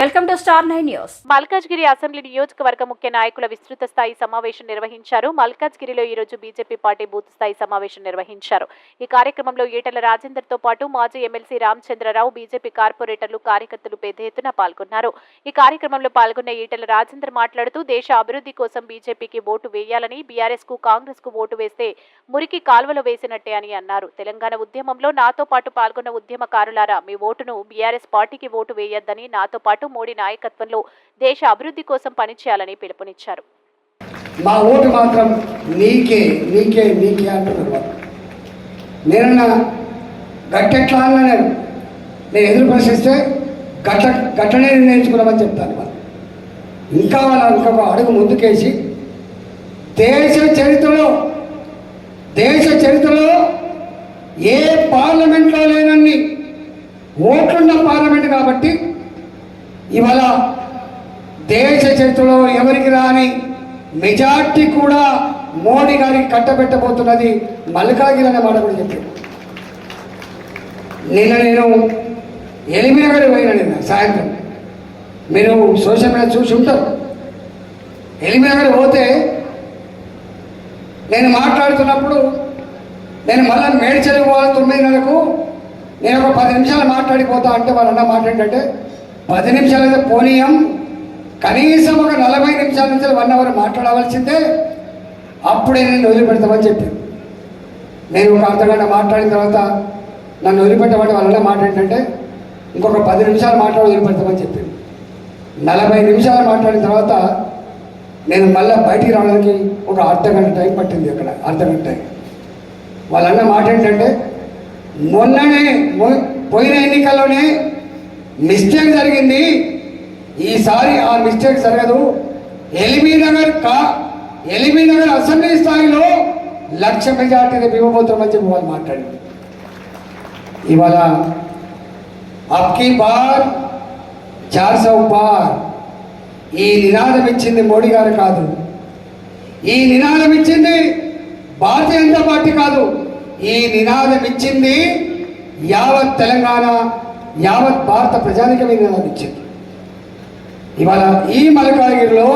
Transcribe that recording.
Welcome to star nine news. Malkajgiri assembly నియోజకవర్గ ముఖ్య నాయకుల విస్తృత స్థాయి సమావేశం నిర్వహించారు. మల్కాజ్గిరిలో ఈ రోజు బీజేపీ పార్టీ బూత్ స్థాయి సమావేశం నిర్వహించారు. ఈ కార్యక్రమంలో ఈటల రాజేందర్తో పాటు మాజీ ఎమ్మెల్సీ రామచంద్రరావు బీజేపీ కార్పొరేటర్లు కార్యకర్తలు పెద్ద ఎత్తున పాల్గొన్నారు. ఈ కార్యక్రమంలో పాల్గొన్న ఈటల రాజేందర్ మాట్లాడుతూ దేశ అభివృద్ధి కోసం బీజేపీకి ఓటు వేయాలని బీఆర్ఎస్కు కాంగ్రెస్కు ఓటు వేస్తే మురికి కాల్వలో వేసినట్టే అని అన్నారు. తెలంగాణ ఉద్యమంలో నాతో పాటు పాల్గొన్న ఉద్యమకారులారా మీ ఓటును బీఆర్ఎస్ పార్టీకి ఓటు వేయొద్దని నాతో పాటు మోడీ నాయకత్వంలో దేశ అభివృద్ధి కోసం పనిచేయాలని పిలుపునిచ్చారు. మా ఓటు మాత్రం నీకే నీకే నీకే అంటున్నారు వాళ్ళు గట్టెట్లా నేను నేను ఎదురు ప్రశ్నిస్తే గట్ట గట్టనే నిర్ణయించుకున్నామని చెప్తాను వాళ్ళు. ఇంకా వాళ్ళ ఇంకొక అడుగు ముందుకేసి దేశ చరిత్రలో దేశ చరిత్రలో ఏ పార్లమెంట్లో లేనన్ని ఓట్లున్న పార్లమెంట్ కాబట్టి ఇవాళ దేశ చరిత్రలో ఎవరికి రాని మెజార్టీ కూడా మోడీ గారికి కట్టబెట్టబోతున్నది మల్కాగిరి అనే మాట కూడా చెప్పాడు నిన్న నేను ఎలిమినగర్ పోయినా నిన్న సాయంత్రం. మీరు సోషల్ మీడియా చూసి ఉంటారు. ఎలిమినగర్ పోతే నేను మాట్లాడుతున్నప్పుడు నేను మళ్ళీ మేడ్చలకు పోవాలి తొమ్మిదిన్నరకు నేను ఒక పది నిమిషాలు మాట్లాడిపోతా అంటే వాళ్ళు అన్న పది నిమిషాలు అయితే పోనీయం. కనీసం ఒక నలభై నిమిషాల నుంచి వన్ అవర్ మాట్లాడవలసిందే. అప్పుడే నేను వదిలిపెడతామని చెప్పాను నేను ఒక అర్ధగంట మాట్లాడిన తర్వాత నన్ను వదిలిపెట్టమంటే వాళ్ళ మాట ఏంటంటే ఇంకొక పది నిమిషాలు మాట్లాడి వదిలిపెడతామని చెప్పి నలభై నిమిషాలు మాట్లాడిన తర్వాత నేను మళ్ళీ బయటికి రావడానికి ఒక అర్ధగంట టైం పట్టింది అక్కడ అర్ధగంట టైం. వాళ్ళన్న మాట ఏంటంటే మొన్ననే పోయిన ఎన్నికల్లోనే మిస్టేక్ జరిగింది. ఈసారి ఆ మిస్టేక్ జరగదు. ఎల్బీ నగర్ కా ఎల్బీ నగర్ అసెంబ్లీ స్థాయిలో లక్ష మెజార్టీ రేపు ఇవ్వబోతున్నామని చెప్పి వాళ్ళు మాట్లాడింది. ఇవాళ అబ్కి బార్ చార్ సౌ ఈ నినాదం ఇచ్చింది మోడీ గారు కాదు. ఈ నినాదం ఇచ్చింది భారతీయ జనతా పార్టీ కాదు. ఈ నినాదం ఇచ్చింది యావత్ తెలంగాణ యావత్ భారత ప్రజానికమే నినాదం ఇవాళ ఈ మలకాగిరిలో